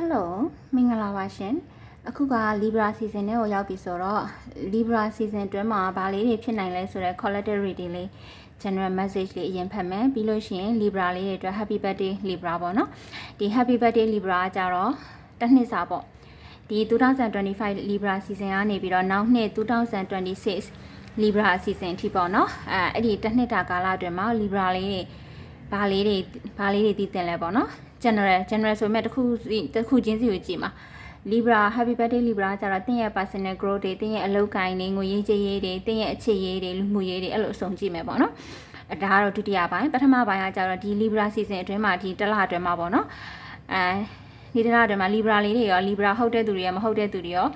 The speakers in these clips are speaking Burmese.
Hello မင်္ဂလာပါရှင်အခုက Libra season နဲ့ကိုရောက်ပြီဆိုတော့ Libra season အတွင်းမှာဘာလေးတွေဖြစ်နိုင်လဲဆိုတော့ collateral reading လေး general message လေးအရင်ဖတ်မယ်ပြီးလို့ရှိရင် Libra လေးတွေအတွက် happy birthday Libra ပေါ့နော်ဒီ happy birthday Libra ကကြတော့တစ်နှစ်စာပေါ့ဒီ2025 Libra season ကနေပြီးတော့နောက်နှစ်2026 Libra season အထိပေါ့နော်အဲအဲ့ဒီတစ်နှစ်တာကာလအတွင်းမှာ Libra လေးတွေဘာလေးတွေဘာလေးတွေတည်တင်လဲပေါ့နော် general general ဆိုပေမဲ့တစ်ခုစီတစ်ခုချင်းစီကိုကြည့်မှာ Libra Happy Birthday Libra ကျတော့တင်းရဲ့ personal growth တွေတင်းရဲ့အလုပ်ကိုင်းတွေငွေရေးကြေးရေးတွေတင်းရဲ့အခြေရေးတွေလူမှုရေးတွေအဲ့လိုအဆုံးကြည့်မယ်ပေါ့နော်အဲဒါကတော့ဒုတိယပိုင်းပထမပိုင်းကကျတော့ဒီ Libra season အတွင်းမှာဒီတစ်လအတွင်းမှာပေါ့နော်အဲဒီတစ်လအတွင်းမှာ Libra လေးတွေရော Libra ဟုတ်တဲ့သူတွေရောမဟုတ်တဲ့သူတွေရော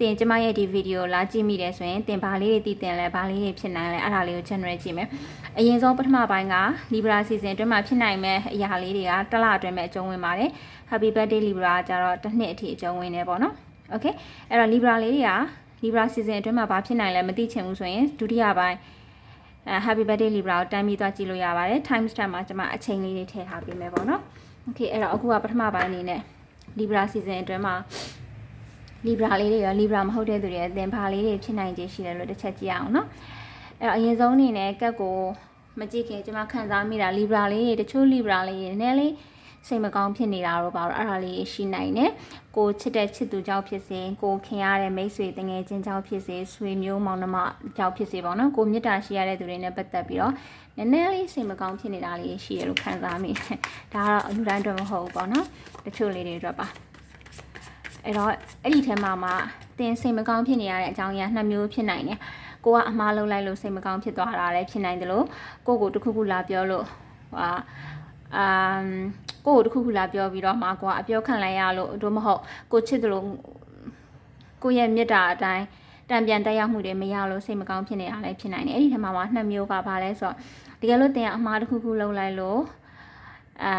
တင်ကျမရဲ့ဒီဗီဒီယိုလာကြည့်မိတယ်ဆိုရင်တင်ဘာလေးတွေတည်တင်လဲဘာလေးတွေဖြစ်နိုင်လဲအဲ့ဒါလေးကို generate ကြည့်မယ်အရင်ဆုံးပထမပိုင်းက Libra season အတွင်းမှာဖြစ်နိုင်မဲ့အရာလေးတွေကတစ်လအတွင်းမှာအကျုံးဝင်ပါတယ် Happy birthday Libra ကျတော့တစ်နှစ်အထိအကျုံးဝင်နေပေါ့နော် Okay အဲ့တော့ Libra လေးတွေက Libra season အတွင်းမှာဘာဖြစ်နိုင်လဲမသိချင်ဘူးဆိုရင်ဒုတိယပိုင်းအဲ Happy birthday Libra ကိုတမ်းပြီးသွားကြည့်လို့ရပါတယ် time stamp မှာကျွန်မအချိန်လေးတွေထည့်ထားပေးမယ်ပေါ့နော် Okay အဲ့တော့အခုကပထမပိုင်းအနေနဲ့ Libra season အတွင်းမှာ Libra လေးတွေရော Libra မဟုတ်တဲ့သူတွေအသင်ဘာလေးတွေဖြစ်နိုင်ခြေရှိတယ်လို့တစ်ချက်ကြည့်အောင်နော်အဲ့တော့အရင်ဆုံးအနေနဲ့ကက်ကိုမကြည့်ခင်ကျွန်မခံစားမိတာ Libra လေးတွေတချို့ Libra လေးတွေနည်းနည်းလေးစိတ်မကောင်းဖြစ်နေတာတော့ပါတော့အဲ့ဒါလေးရှိနိုင်တယ်ကိုချစ်တဲ့ချစ်သူကြောင့်ဖြစ်စေကိုခင်ရတဲ့မိတ်ဆွေတငယ်ချင်းကြောင့်ဖြစ်စေဆွေမျိုးမောင်နှမကြောင့်ဖြစ်စေပေါ့နော်ကိုမေတ္တာရှိရတဲ့သူတွေနဲ့ပတ်သက်ပြီးတော့နည်းနည်းလေးစိတ်မကောင်းဖြစ်နေတာလေးရှိရလို့ခံစားမိတယ်ဒါကတော့အလူတိုင်းအတွက်မဟုတ်ဘူးပေါ့နော်တချို့လေးတွေအတွက်ပါ အဲ့တော့အဲ့ဒီထဲမှာမှတင်စိတ်မကောင်းဖြစ်နေရတဲ့အကြောင်းအရာနှစ်မျိုးဖြစ်နိုင်တယ်ကိုကအမှားလုပ်လိုက်လို့စိတ်မကောင်းဖြစ်သွားတာလည်းဖြစ်နိုင်တယ်လို့ကိုကိုတခုခုလာပြောလို့ဟာအမ်ကိုကိုတခုခုလာပြောပြီးတော့မှကိုကအပြောခံလိုက်ရလို့တို့မဟုတ်ကိုချစ်တယ်လို့ကိုရဲ့မေတ္တာအတိုင်းတံပြန်တက်ရောက်မှုတွေမရလို့စိတ်မကောင်းဖြစ်နေတာလည်းဖြစ်နိုင်တယ်အဲ့ဒီထဲမှာမှနှစ်မျိုးကဘာလဲဆိုတော့တကယ်လို့တင်ကအမှားတစ်ခုခုလုပ်လိုက်လို့အာ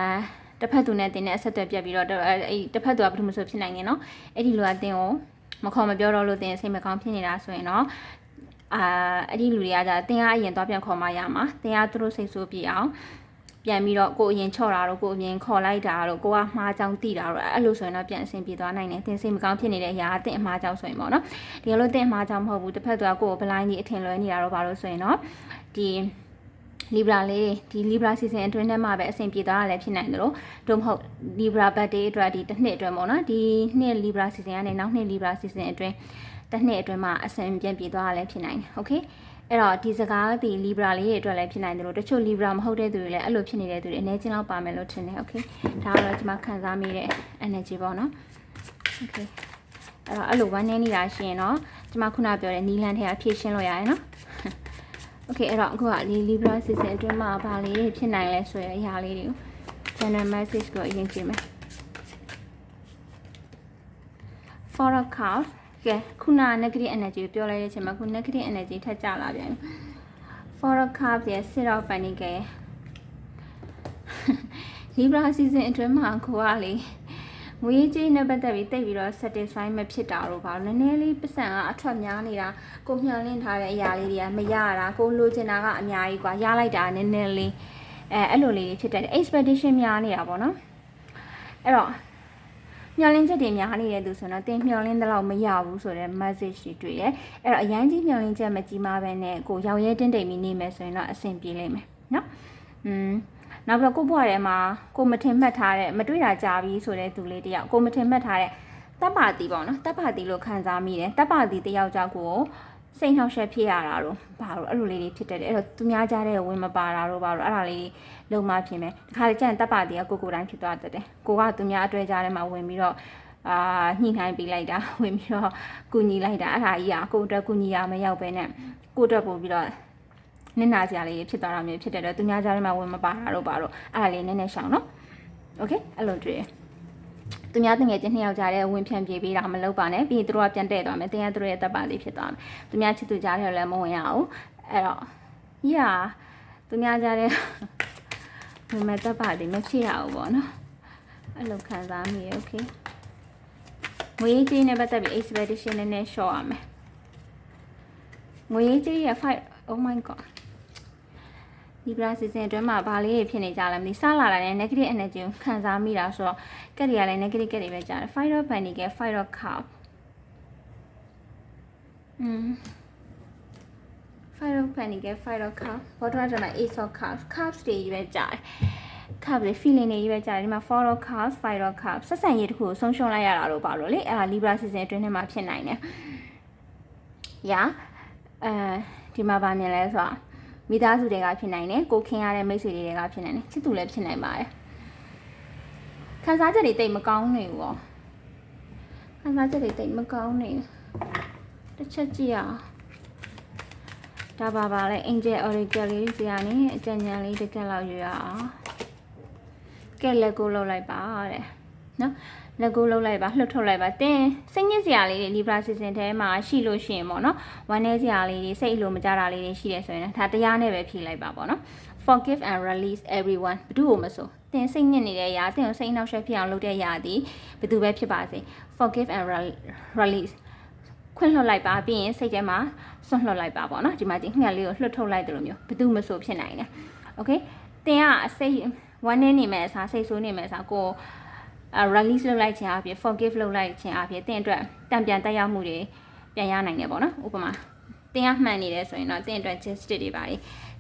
တစ်ဖက်သူနဲ့တင်တဲ့အဆက်အသွယ်ပြတ်ပြီးတော့အဲ့တစ်ဖက်သူကဘာလို့မဆိုဖြစ်နိုင်နေနော်အဲ့ဒီလိုကတင်ကိုမခေါ်မပြောတော့လို့တင်စိတ်မကောင်းဖြစ်နေတာဆိုရင်တော့အာအဲ့ဒီလူတွေကじゃတင်ကအရင်သွားပြန်ခေါ်မှရမှာတင်ကသူတို့စိတ်ဆိုးပြအောင်ပြန်ပြီးတော့ကိုအရင်ချော့တာတော့ကိုအရင်ခေါ်လိုက်တာတော့ကိုကမှားကြောင်တိတာတော့အဲ့လိုဆိုရင်တော့ပြန်အဆင်ပြေသွားနိုင်တယ်တင်စိတ်မကောင်းဖြစ်နေတဲ့အရာအတင်အမှားကြောင်ဆိုရင်ပေါ့နော်ဒီလိုတင်အမှားကြောင်မဟုတ်ဘူးတစ်ဖက်သူကကိုကိုဘလိုင်းကြီးအထင်လွဲနေတာတော့ဘာလို့ဆိုရင်တော့ဒီ Libra လေးဒီ Libra season အတွင်းထဲမှာပဲအဆင်ပြေသွားတာလည်းဖြစ်နိုင်တယ်လို့တို့မဟုတ် Libra birthday အတွက်ဒီတစ်နှစ်အတွင်းပေါ့နော်ဒီနှစ် Libra season ကနေနောက်နှစ် Libra season အတွင်းတစ်နှစ်အတွင်းမှာအဆင်ပြေပြေသွားတာလည်းဖြစ်နိုင်တယ် okay အဲ့တော့ဒီစကားဒီ Libra လေးတွေအတွက်လည်းဖြစ်နိုင်တယ်လို့တချို့ Libra မဟုတ်တဲ့သူတွေလည်းအဲ့လိုဖြစ်နေတဲ့သူတွေအနေချင်းလောက်ပါမယ်လို့ထင်တယ် okay ဒါကတော့ကျွန်မခံစားမိတဲ့ energy ပေါ့နော် okay အဲ့တော့အဲ့လိုဝမ်းနေနေတာရှိရင်တော့ကျွန်မခုနပြောတဲ့နီလန်ထဲကဖြည့်ရှင်းလို့ရတယ်နော် Okay အဲ့တော့အခုကဒီ Libra season အတွင်းမှာဘာလေးတွေဖြစ်နိုင်လဲဆိုရအရာလေးတွေကို general message ကိုအရင်ကြည့်မယ် for a card ကဲခုန negative energy ကိုပြောလိုက်တဲ့အချိန်မှာခု negative energy ထပ်ကျလာပြန်ပြီ for a card ရဲ့ sit out panic ရဲ့ Libra season အတွင်းမှာကိုကလေ ငွေကြေးနဲ့ပတ်သက်ပြီးတိတ်ပြီးတော့ satisfy မဖြစ်တာတော့ပါနည်းနည်းလေးပတ်စံကအထွက်များနေတာကိုမျှော်လင့်ထားတဲ့အရာလေးတွေကမရတာကိုလိုချင်တာကအများကြီးกว่าရလိုက်တာနည်းနည်းလေးအဲအဲ့လိုလေးတွေဖြစ်တဲ့ expectation များနေတာပေါ့နော်အဲ့တော့မျှော်လင့်ချက်တွေများနေတဲ့သူဆိုတော့တင်မျှော်လင့်တဲ့လောက်မရဘူးဆိုတဲ့ message တွေတွေ့ရဲအဲ့တော့အရင်ကြီးမျှော်လင့်ချက်မကြီးမားပဲနဲ့ကိုရောင်ရဲတင်းတိမ်ပြီးနေမယ်ဆိုရင်တော့အဆင်ပြေလိမ့်မယ်နော်อืม နောက်ပြီးတော့ကို့ဘွားထဲမှာကိုမထင်မှတ်ထားတဲ့မတွေ့တာကြာပြီဆိုတဲ့သူလေးတယောက်ကိုမထင်မှတ်ထားတဲ့တပ်ပါတီပေါ့နော်တပ်ပါတီလို့ခံစားမိတယ်တပ်ပါတီတယောက်ကြောင့်ကိုစိတ်နှောက်ယှက်ဖြစ်ရတာတော့ဘာလို့အဲ့လိုလေးတွေဖြစ်တတ်တယ်အဲ့တော့သူများကြားတဲ့ဝင်မပါတာတော့ဘာလို့အဲ့ဒါလေးလုံမဖြစ်မယ်ဒီခါလေကျန်တပ်ပါတီကကိုကိုတိုင်းဖြစ်သွားတတ်တယ်ကိုကသူများအတွဲကြားထဲမှာဝင်ပြီးတော့အာညှိနှိုင်းပေးလိုက်တာဝင်ပြီးတော့ကူညီလိုက်တာအဲ့ဒါကြီးอ่ะကိုအတွက်ကူညီရမရောက်ပဲနဲ့ကိုအတွက်ပို့ပြီးတော့ နင့်နာစရာလေးဖြစ်သွားတာမျိုးဖြစ်တဲ့တော့သူများကြားထဲမှာဝင်မပါတာတော့ပါတော့အဲ့ဒါလေးနည်းနည်းရှောင်နော်โอเคအဲ့လိုတွေ့ရသူများတငယ်ချင်းနှစ်ယောက်ကြားတဲ့ဝင်ဖြန့်ပြေးပေးတာမလုပ်ပါနဲ့ပြီးရင်သူတို့ကပြန်တဲ့သွားမယ်တင်ရသူတို့ရဲ့တပ်ပါလေးဖြစ်သွားမယ်သူများချစ်သူကြားထဲလည်းမဝင်ရအောင်အဲ့တော့ညာသူများကြားတဲ့ဝင်မဲ့တပ်ပါလေးမဖြစ်ရဘူးပေါ့နော်အဲ့လိုခံစားမိရโอเคငွေကြေးနဲ့ပတ်သက်ပြီး expedition နည်းနည်း short ရမယ်ငွေကြေးရဲ့ fight oh my god Libra season အတွင်းမှာဘာလေးတွေဖြစ်နေကြလဲမသိစလာတာနဲ့ negative energy ကိုခံစားမိတာဆိုတော့ကက်တွေကလည်း negative ကက်တွေပဲကြားတယ် Fight of Pentacle Fight of Cup อืม Fight of Pentacle Fight of Cup ဘောတော့တယ်မှာ Ace of Cups Cups တွေကြီးပဲကြားတယ် cup တွေ feeling တွေကြီးပဲကြားတယ်ဒီမှာ four of cups five of cups ဆက်ဆံရေးတစ်ခုကိုဆုံးရှုံးလိုက်ရတာလို့ပါလို့လေအဲ့ဒါ Libra season အတွင်းထဲမှာဖြစ်နိုင်တယ်။ yeah အဲဒီမှာဗာမြင်လဲဆိုတော့ မိသားစုတွေကဖြစ်နိုင်တယ်ကိုခင်ရတဲ့မိတ်ဆွေတွေကဖြစ်နိုင်တယ်ချစ်သူလည်းဖြစ်နိုင်ပါတယ်ခံစားချက်တွေတိတ်မကောင်းနေဘူးရောခံစားချက်တွေတိတ်မကောင်းနေဘူးတစ်ချက်ကြည့်အောင်ဒါပါပါလဲ angel oracle လေးစီကနေအကြံဉာဏ်လေးတစ်ကက်လောက်ယူရအောင်ကဲလက်ကိုလှုပ်လိုက်ပါတဲ့နော် လက်ကိုလှုပ်လိုက်ပါလှုပ်ထုတ်လိုက်ပါတင်းစိတ်ညစ်စရာလေးတွေ Libra season ထဲမှာရှိလို့ရှိရင်ပေါ့နော်ဝမ်းနည်းစရာလေးတွေစိတ်အလိုမကြတာလေးတွေရှိတယ်ဆိုရင်ဒါတရားနဲ့ပဲဖြေလိုက်ပါပေါ့နော် forgive and release everyone ဘယ်သူ့ကိုမဆိုတင်စိတ်ညစ်နေတဲ့အရာတင်ကိုစိတ်နှောက်ယှက်ဖြစ်အောင်လုပ်တဲ့အရာဒီဘယ်သူပဲဖြစ်ပါစေ forgive and release ခွင့်လွှတ်လိုက်ပါပြီးရင်စိတ်ထဲမှာစွန့်လွှတ်လိုက်ပါပေါ့နော်ဒီမှာဒီငှက်လေးကိုလွှတ်ထုတ်လိုက်တယ်လို့မျိုးဘယ်သူမဆိုဖြစ်နိုင်တယ် okay တင်ကအစိတ်ဝမ်းနေနေမဲ့အစားစိတ်ဆိုးနေမဲ့အစားကို release လုပ်လိုက်ခြင်းအပြင် forgive လုပ်လိုက်ခြင်းအပြင်တင့်အတွက်တံပြန်တက်ရောက်မှုတွေပြန်ရနိုင်တယ်ပေါ့နော်ဥပမာတင်ရမှန်နေတယ်ဆိုရင်တော့တင့်အတွက် justice တွေပါ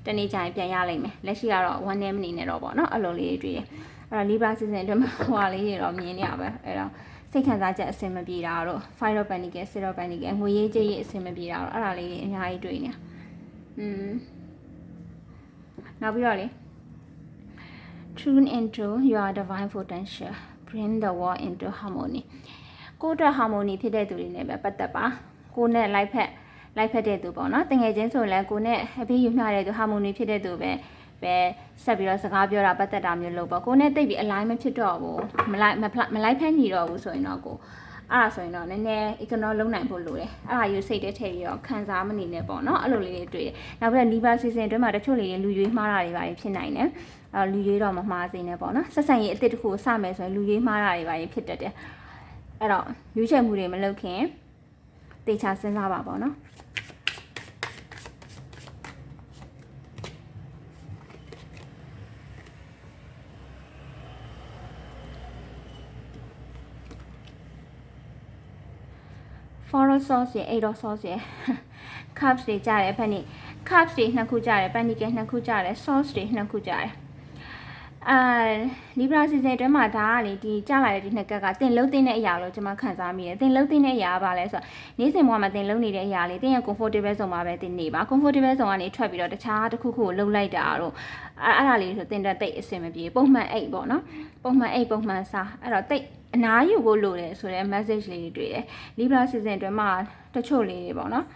တနေ့ကျရင်ပြန်ရလိမ့်မယ်လက်ရှိကတော့ one name မနေနဲ့တော့ပေါ့နော်အဲ့လိုလေးတွေတွေ့တယ်အဲ့တော့ Libra season အတွက်မှာဟိုဟာလေးတွေတော့မြင်နေရပါအဲ့တော့စိတ်ခံစားချက်အဆင်မပြေတာတော့ fire of panic ဆစ် of panic ငွေရေးကြေးရေးအဆင်မပြေတာတော့အဲ့ဒါလေးတွေအများကြီးတွေ့နေอืมနောက်ပြီးတော့လေ tune into your divine potential bring the world into harmony ကိုယ့်အတွက် harmony ဖြစ်တဲ့သူတွေနဲ့ပဲပတ်သက်ပါကိုယ်နဲ့ life ဖက် life ဖက်တဲ့သူပေါ့နော်တငယ်ချင်းဆိုလည်းကိုယ်နဲ့အဖေးယူမျှတဲ့သူ harmony ဖြစ်တဲ့သူပဲပဲဆက်ပြီးတော့စကားပြောတာပတ်သက်တာမျိုးလို့ပေါ့ကိုယ်နဲ့တိတ်ပြီး align မဖြစ်တော့ဘူးမလိုက်မလိုက်ဖက်ညီတော့ဘူးဆိုရင်တော့ကို အဲ့ဒါဆိုရင်တော့နည်းနည်း economic လုံးနိုင်ဖို့လိုတယ်အဲ့ဒါယူစိတ်တဲ့ထည့်ပြီးတော့ခံစားမနေနဲ့ပေါ့နော်အဲ့လိုလေးတွေတွေ့တယ်နောက်ပြီးတော့ liver season အတွင်းမှာတချို့လေးတွေလူရွေးမှားတာတွေပါဖြစ်နိုင်တယ်အဲ့လူရွေးတော့မမှားစေနဲ့ပေါ့နော်ဆက်ဆံရေးအစ်စ်တစ်ခုကိုစမယ်ဆိုရင်လူရွေးမှားတာတွေပါဖြစ်တတ်တယ်အဲ့တော့ရွေးချယ်မှုတွေမလုပ်ခင်တေချာစဉ်းစားပါပေါ့နော် follow sauce ရဲ့8 sauce ရဲ့ carbs တွေကြားတယ်ဖက်နေ carbs တွေနှစ်ခုကြားတယ် panic နှစ်ခုကြားတယ် sauce တွေနှစ်ခုကြားတယ်အာ Libra season အတွင်းမှာဒါကလေဒီကြားလာတဲ့ဒီနှစ်ကက်ကတင်လုံးတင်တဲ့အရာလို့ကျွန်မခံစားမိတယ်တင်လုံးတင်တဲ့အရာကဘာလဲဆိုတော့နေ့စဉ်ဘဝမှာတင်လုံးနေတဲ့အရာလေးတင်ရဲ့ comfortable zone မှာပဲတင်နေပါ comfortable zone ကနေထွက်ပြီးတော့တခြားတစ်ခုခုကိုလှုပ်လိုက်တာတော့အဲ့အဲ့ဒါလေးဆိုတင်တဲ့တိတ်အဆင်မပြေပုံမှန်အိတ်ပေါ့နော်ပုံမှန်အိတ်ပုံမှန်စားအဲ့တော့တိတ် အနားယူဖို့လိုတယ်ဆိုတဲ့ message လေးတွေတွေ့တယ် Libra season အတွင်းမှာတချို့လေးတွေပေါ့နော်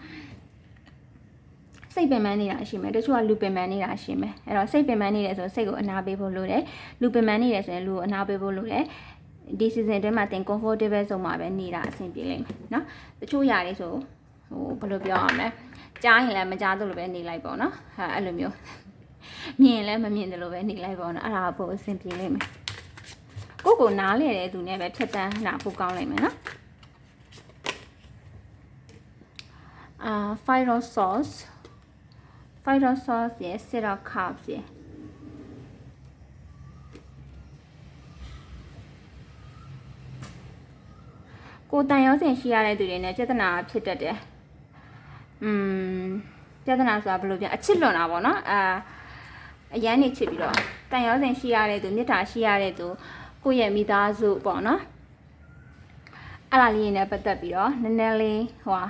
စိတ်ပင်ပန်းနေတာရှိမယ်တချို့ကလူပင်ပန်းနေတာရှိမယ်အဲ့တော့စိတ်ပင်ပန်းနေတယ်ဆိုစိတ်ကိုအနာပေးဖို့လိုတယ်လူပင်ပန်းနေတယ်ဆိုရင်လူကိုအနာပေးဖို့လိုတယ်ဒီ season အတွင်းမှာတင် comfortable ဆုံးမှာပဲနေတာအဆင်ပြေလိမ့်မယ်เนาะတချို့ຢာတွေဆိုဟိုဘယ်လိုပြောရမလဲကြားရင်လည်းမကြားသလိုပဲနေလိုက်ပေါ့နော်ဟာအဲ့လိုမျိုးမြင်လည်းမမြင်တယ်လို့ပဲနေလိုက်ပေါ့နော်အဲ့ဒါပိုအဆင်ပြေလိမ့်မယ် ကိုကိုနားလေတဲ့သူနဲ့ပဲဖြတ်တန်းနာပိုကောင်းလိမ့်မယ်နော်အာ fire sauce fighter sauce ရယ် syrup carbs ရယ်ကိုတန်ရောစင်ရှိရတဲ့သူတွေနဲ့ပြဿနာဖြစ်တတ်တယ်။อืมပြဿနာဆိုတာဘယ်လိုပြန်အချစ်လွန်တာပေါ့နော်။အာအရန်နေချစ်ပြီးတော့တန်ရောစင်ရှိရတဲ့သူမေတ္တာရှိရတဲ့သူ ကိုယ့်ရဲ့မိသားစုပေါ့နော်။အဲ့ဒါလေးနဲ့ပတ်သက်ပြီးတော့နည်းနည်းလေးဟိုဟာ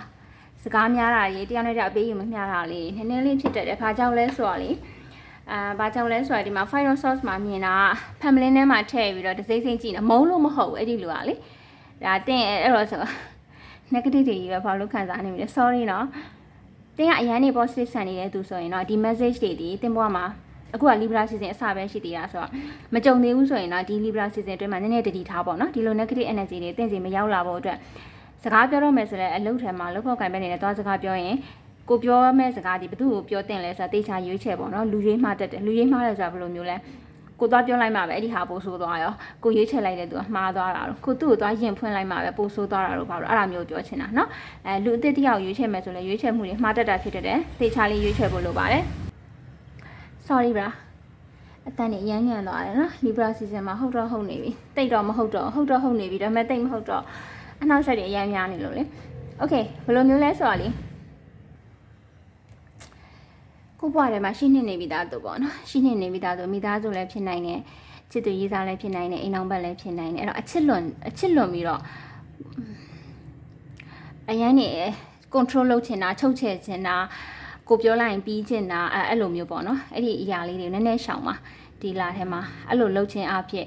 စကားများတာတွေတယောက်နဲ့တယောက်အပေးယူမမျှတာလေးနည်းနည်းလေးဖြစ်တတ်တယ်။ဘာကြောင့်လဲဆိုတော့လေအာဘာကြောင့်လဲဆိုတော့ဒီမှာ fire sauce မှာမြင်တာ family ထဲမှာထည့်ပြီးတော့ဒစိမ့်စိမ့်ကြည့်နေမုန်းလို့မဟုတ်ဘူးအဲ့ဒီလိုကလေဒါတင်းအဲ့တော့ဆို negative တွေကြီးပဲဘာလို့ခံစားနေမိလဲ sorry နော်တင်းကအရန်နေ positive ဆန်နေတဲ့သူဆိုရင်တော့ဒီ message တွေဒီတင်းဘွားမှာ အခုက Libra season အစပဲရှိသေးတာဆိုတော့မကြုံသေးဘူးဆိုရင်တော့ဒီ Libra season အတွင်းမှာနည်းနည်းတတိထားပေါ့နော်ဒီလို negative energy တွေတင့်စီမရောက်လာဖို့အတွက်စကားပြောတော့မယ်ဆိုရင်အလုပ်ထဲမှာလုပ်ဖို့ကံပဲနေတယ်သွားစကားပြောရင်ကိုပြောမဲ့စကားဒီဘသူ့ကိုပြောတင်လဲဆိုတာတေချာရွေးချယ်ပေါ့နော်လူရွေးမှားတတ်တယ်လူရွေးမှားတယ်ဆိုတာဘယ်လိုမျိုးလဲကိုသွားပြောလိုက်မှာပဲအဲ့ဒီဟာပို့ဆိုးသွားရောကိုရွေးချယ်လိုက်တဲ့သူကမှားသွားတာတော့ကိုသူ့ကိုသွားယင်ဖွင့်လိုက်မှာပဲပို့ဆိုးသွားတာတော့ဘာလို့အဲ့ဒါမျိုးပြောချင်တာနော်အဲလူအစ်စ်တယောက်ရွေးချယ်မယ်ဆိုလဲရွေးချယ်မှုတွေမှားတတ်တာဖြစ်တတ်တယ်တေချာလေးရွေးချယ်ဖို့လိုပါတယ် sorry ဗျာအတန်နေရမ်းညံ့သွားတယ်နော် Libra season မှာဟုတ်တော့ဟုတ်နေပြီတိတ်တော့မဟုတ်တော့ဟုတ်တော့ဟုတ်နေပြီဒါပေမဲ့တိတ်မဟုတ်တော့အနောက်ဆက်တွေအရမ်းများနေလို့လေ okay ဘယ်လိုမျိုးလဲဆိုတော့လေကိုဘွားထဲမှာရှိနေနေပြီသားသူပေါ့နော်ရှိနေနေပြီသားသူမိသားစုလည်းဖြစ်နိုင်တယ်ချစ်သူရေးစားလည်းဖြစ်နိုင်တယ်အိမ်အောင်ဘက်လည်းဖြစ်နိုင်တယ်အဲ့တော့အချစ်လွန်အချစ်လွန်ပြီးတော့အရန်နေ control လုပ်ချင်တာချုပ်ချယ်ချင်တာ ကိုပြောလိုက်ရင်ပြီးချင်တာအဲအဲ့လိုမျိုးပေါ့နော်အဲ့ဒီအရာလေးတွေနည်းနည်းရှောင်ပါဒီလာထဲမှာအဲ့လိုလုပ်ချင်အဖြစ်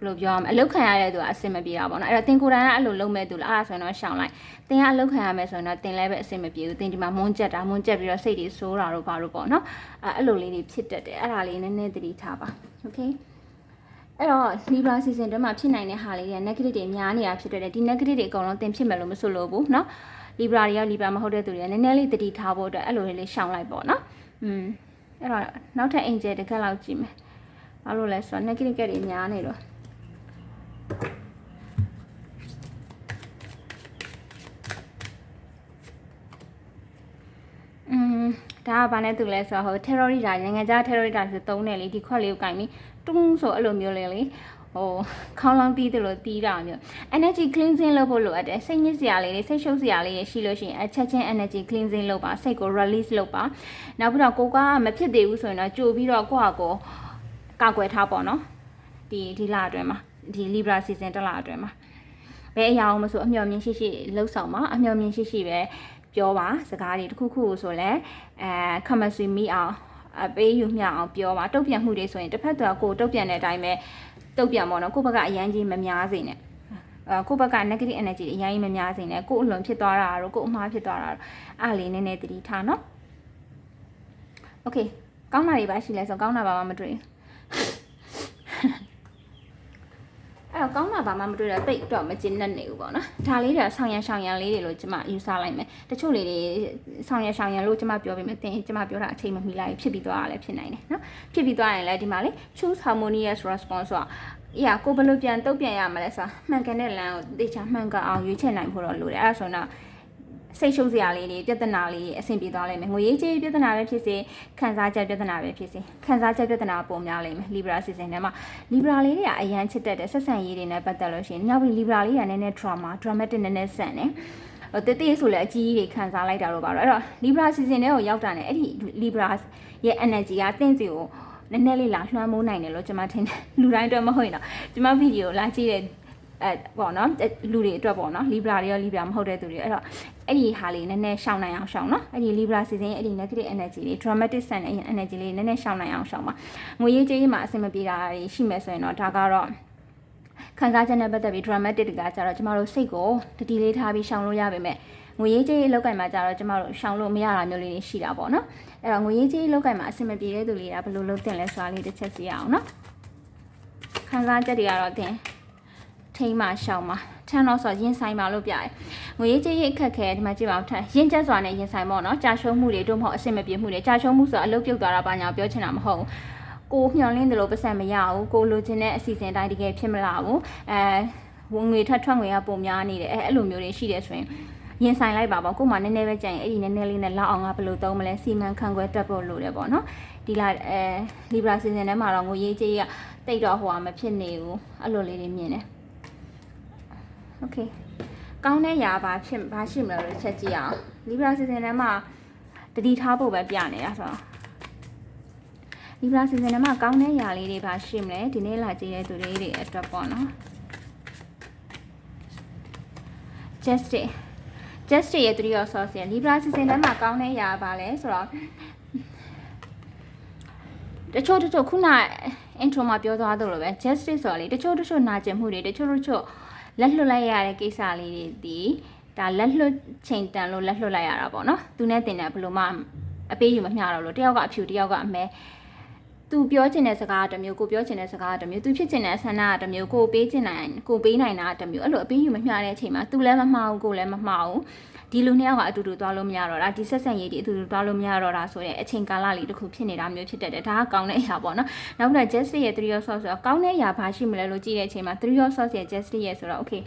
ဘယ်လိုပြောရမလဲအလုတ်ခံရတဲ့သူကအဆင်မပြေတာပေါ့နော်အဲ့တော့တင်ကိုယ်တိုင်ကအဲ့လိုလုပ်မဲ့သူလားအဲ့ဒါဆိုရင်တော့ရှောင်လိုက်တင်ကအလုတ်ခံရမယ်ဆိုရင်တော့တင်လည်းပဲအဆင်မပြေဘူးတင်ဒီမှာမွန်းကြက်တာမွန်းကြက်ပြီးတော့စိတ်တွေဆိုးတာတော့ဘာလို့ပေါ့နော်အဲ့အဲ့လိုလေးတွေဖြစ်တတ်တယ်အဲ့ဒါလေးနည်းနည်းသတိထားပါโอเคအဲ့တော့ Libra season တွင်းမှာဖြစ်နိုင်တဲ့ဟာလေးတွေ negative တွေများနေတာဖြစ်တဲ့ဒီ negative တွေအကုန်လုံးတင်ဖြစ်မယ်လို့မဆိုလို့ဘူးเนาะ လီဘရာတွေကလီဘရာမဟုတ်တဲ့သူတွေကနည်းနည်းလေးတတိထားဖို့အတွက်အဲ့လိုလေးရှောင်လိုက်ပေါ့နော်อืมအဲ့တော့နောက်ထပ် angel တစ်ခက်လောက်ကြည့်မယ်ဘာလို့လဲဆိုတော့ negative တွေများနေတော့ဒါကဘာနဲ့တူလဲဆိုတော့ဟို terrorist ဒါနိုင်ငံခြား terrorist ဆိုသုံးတယ်လေဒီခွက်လေးကိုကင်ပြီးတုံးဆိုအဲ့လိုမျိုးလေးလေဟ ခေါင်းလောင်းတီးတယ်လို့တီးတာမျိုး energy cleansing လုပ်ဖို့လိုအပ်တယ်စိတ်ညစ်စရာလေးတွေစိတ်ရှုပ်စရာလေးတွေရှိလို့ရှိရင်အချက်ချင်း energy cleansing လုပ်ပါစိတ်ကို release လုပ်ပါနောက်ပြီးတော့ကိုကမဖြစ်သေးဘူးဆိုရင်တော့ကြိုပြီးတော့ကိုယ့်ဟာကိုကာကွယ်ထားပေါ့နော်ဒီဒီလအတွင်းမှာဒီ Libra season တစ်လအတွင်းမှာဘယ်အရာအောင်မဆိုအမျှော်မြင်ရှိရှိလှုပ်ဆောင်ပါအမျှော်မြင်ရှိရှိပဲပြောပါစကားတွေတစ်ခုခုဆိုလဲအဲခမဆွေမိအောင်အပေးယူမျှအောင်ပြောပါတုတ်ပြန်မှုတွေဆိုရင်တစ်ဖက်ကကိုတုတ်ပြန်တဲ့အတိုင်းပဲ တုတ်ပြန်ပေါ့နော်ကိုယ့်ဘက်ကအရန်ကြီးမများစေနဲ့အဲကိုယ့်ဘက်က negative energy တွေအရင်မများစေနဲ့ကိုယ့်အလွန်ဖြစ်သွားတာတော့ကိုယ့်အမှားဖြစ်သွားတာတော့အားလေးနည်းနည်းတတိထားနော် okay ကောင်းတာတွေပါရှိလဲဆိုကောင်းတာပါမှမတွေ့ အဲ့တော့ကောင်းတာဘာမှမတွေ့တော့တိတ်တော့မကျဉ်နဲ့နေဘူးပေါ့နော်ဒါလေးတွေဆောင်းရံဆောင်းရံလေးတွေလို့ကျမယူဆလိုက်မယ်တချို့လေးတွေဆောင်းရံဆောင်းရံလို့ကျမပြောပေးမယ်တင်ကျမပြောတာအချိန်မမီလိုက်ဖြစ်ပြီးသွားတာလည်းဖြစ်နိုင်တယ်နော်ဖြစ်ပြီးသွားရင်လည်းဒီမှာလေ choose harmonious response ဆိုတာအေးอ่ะကိုဘယ်လိုပြန်တုတ်ပြန်ရမလဲဆိုတာမှန်ကန်တဲ့လမ်းကိုတေချာမှန်ကန်အောင်ရွေးချယ်နိုင်ဖို့တော့လိုတယ်အဲ့ဒါဆိုတော့ စိတ်ရှုပ်စရာလေးတွေပြဿနာလေးအဆင်ပြေသွားလိမ့်မယ်ငွေရေးကြေးပြဿနာပဲဖြစ်စေခံစားချက်ပြဿနာပဲဖြစ်စေခံစားချက်ပြဿနာပုံများလိမ့်မယ် Libra season ထဲမှာ Libra လေးတွေကအရန်ချစ်တတ်တဲ့ဆက်ဆံရေးတွေနဲ့ပတ်သက်လို့ရှိရင်နောက်ပြီး Libra လေးကနည်းနည်း drama dramatic နည်းနည်းဆန်တယ်ဟိုတတိဆိုလည်းအကြီးကြီးတွေခံစားလိုက်တာတော့ပါတော့အဲ့တော့ Libra season ထဲကိုရောက်တာ ਨੇ အဲ့ဒီ Libra ရဲ့ energy ကတင့်စီကိုနည်းနည်းလေးလာလွှမ်းမိုးနိုင်တယ်လို့ကျွန်မထင်တယ်လူတိုင်းအတွက်မဟုတ်ရင်တော့ကျွန်မဗီဒီယိုလာကြည့်တဲ့ အဲပေါ့နော်လူတွေအတွက်ပေါ့နော် Libra တွေရော Libra မဟုတ်တဲ့သူတွေအဲ့တော့အဲ့ဒီဟာလေးနည်းနည်းရှောင်နိုင်အောင်ရှောင်နော်အဲ့ဒီ Libra season ရဲ့အဲ့ဒီ negative energy လေး dramatic sun energy လေးနည်းနည်းရှောင်နိုင်အောင်ရှောင်ပါငွေရေးကြေးရေးမှာအဆင်မပြေတာတွေရှိမယ်ဆိုရင်တော့ဒါကတော့ခံစားချက်နဲ့ပတ်သက်ပြီး dramatic တကကြတော့ကျမတို့စိတ်ကိုတတိလေးထားပြီးရှောင်လို့ရပါမယ်ငွေရေးကြေးရေးလောက်ကင်မှာကြတော့ကျမတို့ရှောင်လို့မရတာမျိုးလေးတွေရှိတာပေါ့နော်အဲ့တော့ငွေရေးကြေးရေးလောက်ကင်မှာအဆင်မပြေတဲ့သူတွေကဘယ်လိုလုပ်တင်လဲဆိုတာလေးတစ်ချက်ကြည့်အောင်နော်ခံစားချက်တွေကတော့တင် ထိမ့်မှရှောင်မှာထန်းတော့ဆိုရင်ဆိုင်ပါလို့ပြတယ်ငွေရေးကြေးရေးအခက်ခဲဒီမှာကြည့်ပါဦးထန်းရင်းချက်စွာနဲ့ရင်ဆိုင်ပေါ့နော်ကြာရှုံးမှုတွေတို့မဟုတ်အဆင်မပြေမှုတွေကြာရှုံးမှုဆိုတာအလုပ်ပြုတ်သွားတာပါညာပြောချင်တာမဟုတ်ဘူးကိုမျှော်လင့်တယ်လို့ပတ်စံမရဘူးကိုလိုချင်တဲ့အစီအစဉ်တိုင်းတကယ်ဖြစ်မလာဘူးအဲဝင်ငွေထွက်ထွက်ငွေကပုံများနေတယ်အဲအဲ့လိုမျိုးတွေရှိတယ်ဆိုရင်ရင်ဆိုင်လိုက်ပါပေါ့ကို့မှာနည်းနည်းပဲကြံရင်အဲ့ဒီနည်းနည်းလေးနဲ့လောက်အောင်ကဘယ်လိုသုံးမလဲစီမံခန့်ခွဲတက်ဖို့လိုတယ်ပေါ့နော်ဒီလာအဲ Libra season ထဲမှာတော့ငွေရေးကြေးကတိတ်တော့ဟိုဟာမဖြစ်နေဘူးအဲ့လိုလေးတွေမြင်တယ် Okay ကောင်းတဲ့ຢာဘာဖြစ်ဘာရှိမလဲလို့ချက်ကြည့်အောင် Libra season ထဲမှာတတိထားဖို့ပဲပြနေတာဆိုတော့ Libra season ထဲမှာကောင်းတဲ့ຢာလေးတွေဘာရှိမလဲဒီနေ့လာကြည့်တဲ့သူတွေတွေအတွက်ပေါ့နော် Justice Justice ရဲ့3 of Swords ရဲ့ Libra season ထဲမှာကောင်းတဲ့ຢာဘာလဲဆိုတော့တချို့တချို့ခုန intro မှာပြောသွားသလိုပဲ justice ဆိုတော့လေတချို့တချို့နာကျင်မှုတွေတချို့တချို့ လက်လွတ်လိုက်ရတဲ့ကိစ္စလေးတွေဒီဒါလက်လွတ်ချိန်တန်လို့လက်လွတ်လိုက်ရတာပေါ့နော်သူနဲ့တင်တယ်ဘယ်လိုမှအပေးယူမမျှတော့လို့တယောက်ကအဖြူတယောက်ကအမဲသူပြောချင်တဲ့စကားတစ်မျိုးကိုပြောချင်တဲ့စကားတစ်မျိုးသူဖြစ်ချင်တဲ့ဆန္ဒတစ်မျိုးကိုပေးချင်နိုင်ကိုပေးနိုင်တာတစ်မျိုးအဲ့လိုအပေးယူမမျှတဲ့အချိန်မှာသူလည်းမမှားဘူးကိုလည်းမမှားဘူး ဒီလူနှစ်ယောက်ကအတူတူသွားလို့မရတော့တာဒီဆက်ဆံရေးတွေအတူတူသွားလို့မရတော့တာဆိုတဲ့အချိန်ကာလလေးတစ်ခုဖြစ်နေတာမျိုးဖြစ်တတ်တယ်ဒါကကောင်းတဲ့အရာပေါ့နော်နောက်ပြီးတော့ Justice ရဲ့3 of Swords ဆိုတော့ကောင်းတဲ့အရာဘာရှိမလဲလို့ကြည့်တဲ့အချိန်မှာ3 of Swords ရဲ့ Justice ရဲ့ဆိုတော့ okay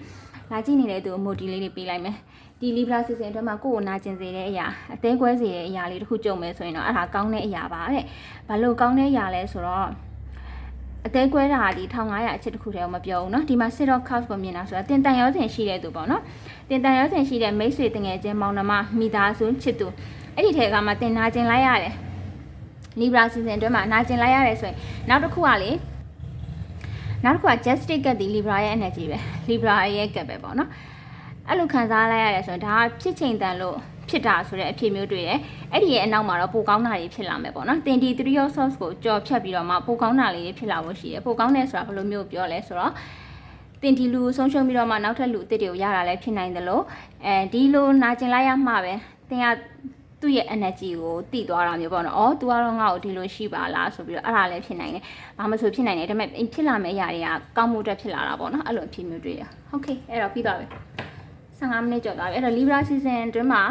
လာကြည့်နေတဲ့သူအမိုဒီလေးတွေပေးလိုက်မယ်ဒီ Libra season အတွက်မှာကိုယ့်ကိုနာကျင်စေတဲ့အရာအသေးကွဲစေတဲ့အရာလေးတစ်ခုကြုံမယ်ဆိုရင်တော့အဲ့ဒါကောင်းတဲ့အရာပါတဲ့ဘာလို့ကောင်းတဲ့အရာလဲဆိုတော့ အသေးကွဲတာဒီ1500အချစ်တစ်ခုတည်းကိုမပြောဘူးเนาะဒီမှာ sit off cup ကိုမြင်တာဆိုတာတင်တန်ရောစင်ရှိတဲ့သူပေါ့နော်တင်တန်ရောစင်ရှိတဲ့မိတ်ဆွေတငယ်ချင်းမောင်နှမမိသားစုချစ်သူအဲ့ဒီထဲကမှတင်နာကျင်လိုက်ရတယ် Libra season အတွက်မှာနာကျင်လိုက်ရတယ်ဆိုရင်နောက်တစ်ခုကလေနောက်တစ်ခုက justice ကဒီ Libra ရဲ့ energy ပဲ Libra ရဲ့ကပ်ပဲပေါ့နော်အဲ့လိုခံစားလိုက်ရတယ်ဆိုရင်ဒါကဖြစ်ချိန်တန်လို့ ဖြစ်တာဆိုတဲ့အဖြစ်မျိုးတွေ့တယ်အဲ့ဒီရဲ့အနောက်မှာတော့ပိုကောင်းတာတွေဖြစ်လာမယ်ပေါ့နော်တင်ဒီ3 of source ကိုကြော်ဖြတ်ပြီးတော့မှပိုကောင်းတာလေးတွေဖြစ်လာဖို့ရှိတယ်ပိုကောင်းတယ်ဆိုတာဘယ်လိုမျိုးပြောလဲဆိုတော့တင်ဒီလူဆုံးရှုံးပြီးတော့မှနောက်ထပ်လူအစ်စ်တွေကိုရတာလည်းဖြစ်နိုင်တယ်လို့အဲဒီလိုနာကျင်လိုက်ရမှပဲတင်ကသူ့ရဲ့ energy ကိုတည်သွားတာမျိုးပေါ့နော်။အော် तू ကတော့ငါ့ကိုဒီလိုရှိပါလားဆိုပြီးတော့အဲ့ဒါလည်းဖြစ်နိုင်တယ်။ဘာမှဆိုဖြစ်နိုင်တယ်ဒါပေမဲ့ဖြစ်လာမယ့်အရာတွေကကောင်းမှုအတွက်ဖြစ်လာတာပေါ့နော်။အဲ့လိုအဖြစ်မျိုးတွေ့ရ။ Okay အဲ့တော့ပြီးသွားပြီ။15မိနစ်ကျော်သွားပြီ။အဲ့တော့ Libra season အတွင်းမှာ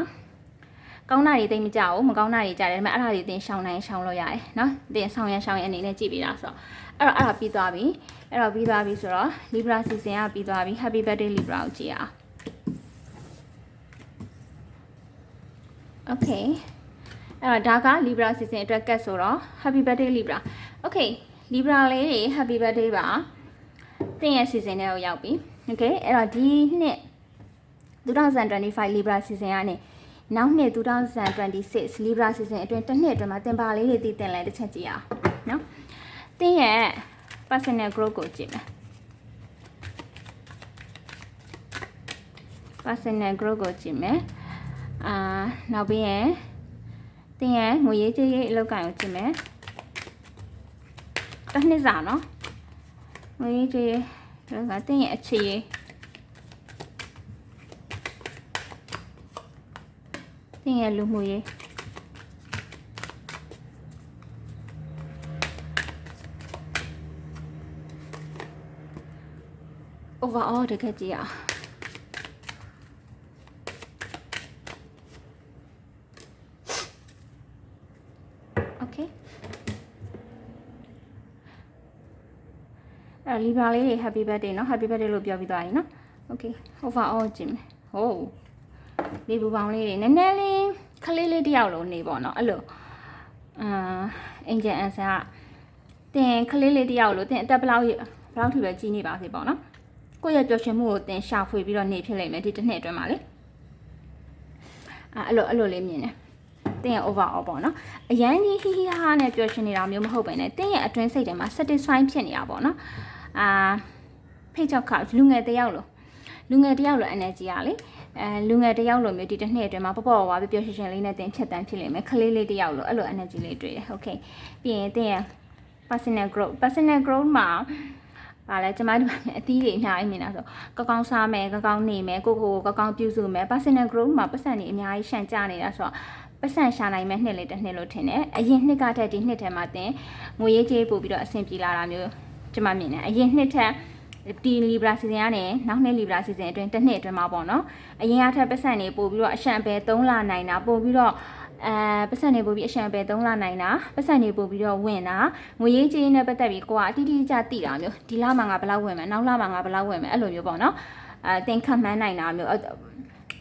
ကောင်းတာတွေတိတ်မကြဘူးမကောင်းတာတွေကြတယ်ဒါပေမဲ့အဲ့ဒါတွေသင်ရှောင်းနိုင်ရှောင်းလို့ရတယ်နော်သင်ဆောင်ရရှောင်းရအနေနဲ့ကြည့်ပြီးလားဆိုတော့အဲ့တော့အဲ့ဒါပြီးသွားပြီအဲ့တော့ပြီးသွားပြီဆိုတော့ Libra season ကပြီးသွားပြီ Happy birthday Libra ကိုကြည့်အောင် Okay အဲ့တော့ဒါက Libra season အတွက်ကတ်ဆိုတော့ Happy birthday Libra Okay Libra လေးတွေ Happy birthday ပါတင်းရဲ့ season တွေကိုရောက်ပြီ Okay အဲ့တော့ဒီနှစ်2025 Libra season ကနေ နောက်နှစ်2026 Libra season အတွင်းတစ်နှစ်အတွင်းမှာတင်ပါလေးတွေတည်တင်လဲတစ်ချက်ကြည့်အောင်နော်တင်းရဲ့ personal growth ကိုကြည့်မယ် personal growth ကိုကြည့်မယ်အာနောက်ပြီးရင်တင်းရဲ့ငွေရေးကြေးရေးအလုပ်ကိုင်ကိုကြည့်မယ်တစ်နှစ်စာနော်ငွေရေးကြေးရေးဒါကတင်းရဲ့အခြေရေး တင်းရဲ့လူမှုရေး overall တကယ်ကြည့်ရအောင် okay အဲ့လီဘာလေးတွေ happy birthday เนาะ happy birthday လို့ပြောပြီးသွားရင်เนาะ okay overall ကြည့်မယ်ဟိုး နေပူပေါင်းလေးတွေနည်းနည်းလေးခလေးလေးတယောက်လုံးနေပေါ့နော်အဲ့လိုအာအင်ဂျင်အန်ဆာကတင်ခလေးလေးတယောက်လို့တင်အသက်ဘယ်လောက်ဘယ်လောက်ထိပဲကြီးနေပါစေပေါ့နော်ကိုယ့်ရဲ့ပျော်ရွှင်မှုကိုတင်ရှာဖွေပြီးတော့နေဖြစ်လိမ့်မယ်ဒီတစ်နှစ်အတွင်းမှာလေအဲ့လိုအဲ့လိုလေးမြင်တယ်တင်းရဲ့ overall ပေါ့နော်အရန်ကြီးဟီဟီဟာဟာနဲ့ပျော်ရွှင်နေတာမျိုးမဟုတ်ပဲねတင်းရဲ့အတွင်းစိတ်ထဲမှာ satisfy ဖြစ်နေတာပေါ့နော်အာဖိတ်ချောက်ခလူငယ်တယောက်လို့လူငယ်တယောက်လို့ energy ကလေ အဲလူငယ်တယောက်လိုမျိုးဒီတစ်နှစ်အတွင်းမှာပေါ့ပေါ့ဝါပျော်ရွှင်ရွှင်လေးနဲ့တင်ဖြတ်တန်းဖြစ်လိမ့်မယ်ခလေးလေးတယောက်လို့အဲ့လို energy လေးတွေ့တယ် okay ပြီးရင်တင်းရဲ့ personal growth personal growth မှာဗာလဲကျမတို့အသီးတွေအများကြီးမြင်တာဆိုကောက်ကောင်းစားမယ်ကောက်ကောင်းနေမယ်ကိုကိုကောက်ကောင်းပြုစုမယ် personal growth မှာပတ်စံတွေအများကြီးရှန်ကြနေတာဆိုတော့ပတ်စံရှာနိုင်မဲ့နှစ်လေးတစ်နှစ်လို့ထင်တယ်အရင်နှစ်ကတည်းကဒီနှစ်ထဲမှာတင်ငွေရေးကြေးပို့ပြီးတော့အဆင်ပြေလာတာမျိုးကျမမြင်တယ်အရင်နှစ်ထက် ဒီ Libra season ကနေနောက်နှစ် Libra season အတွင်းတစ်နှစ်အတွင်းမှာပေါ့နော်အရင်အထက်ပတ်စံတွေပို့ပြီးတော့အရှံပဲ3လနိုင်တာပို့ပြီးတော့အဲပတ်စံနေပို့ပြီးအရှံပဲ3လနိုင်တာပတ်စံနေပို့ပြီးတော့ဝင်တာငွေရေးကြေးနဲ့ပတ်သက်ပြီးကိုကအတိအကျသိတာမျိုးဒီလမှာငါဘယ်လောက်ဝင်မယ်နောက်လမှာငါဘယ်လောက်ဝင်မယ်အဲ့လိုမျိုးပေါ့နော်အဲတင်ခံမှန်းနိုင်တာမျိုး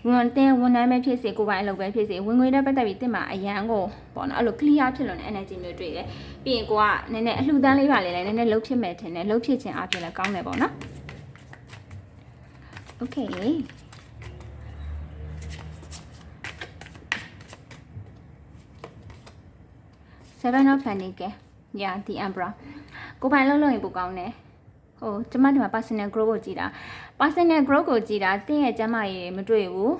ဝန်တင်ဝန်ထမ်းပဲဖြစ်စေကိုယ်ပိုင်အလုပ်ပဲဖြစ်စေဝင်ငွေနဲ့ပတ်သက်ပြီးတင်မှာအရန်ကိုပေါ့နော်အဲ့လို clear ဖြစ်လို့ energy မျိုးတွေ့တယ်ပြီးရင်ကိုကနည်းနည်းအလှူဒန်းလေးပါလေလည်းနည်းနည်းလှုပ်ဖြစ်မယ်ထင်တယ်လှုပ်ဖြစ်ခြင်းအပြင်လည်းကောင်းတယ်ပေါ့နော် okay seven of pentacle yeah the emperor ကိုပိုင်လုံးလုံးရင်ပိုကောင်းတယ်ဟိုကျမဒီမှာ personal growth ကိုကြည်တာ personal growth ကိုကြည်တာတင်းရဲ့ကျမကြီးမတွေ့ဘူး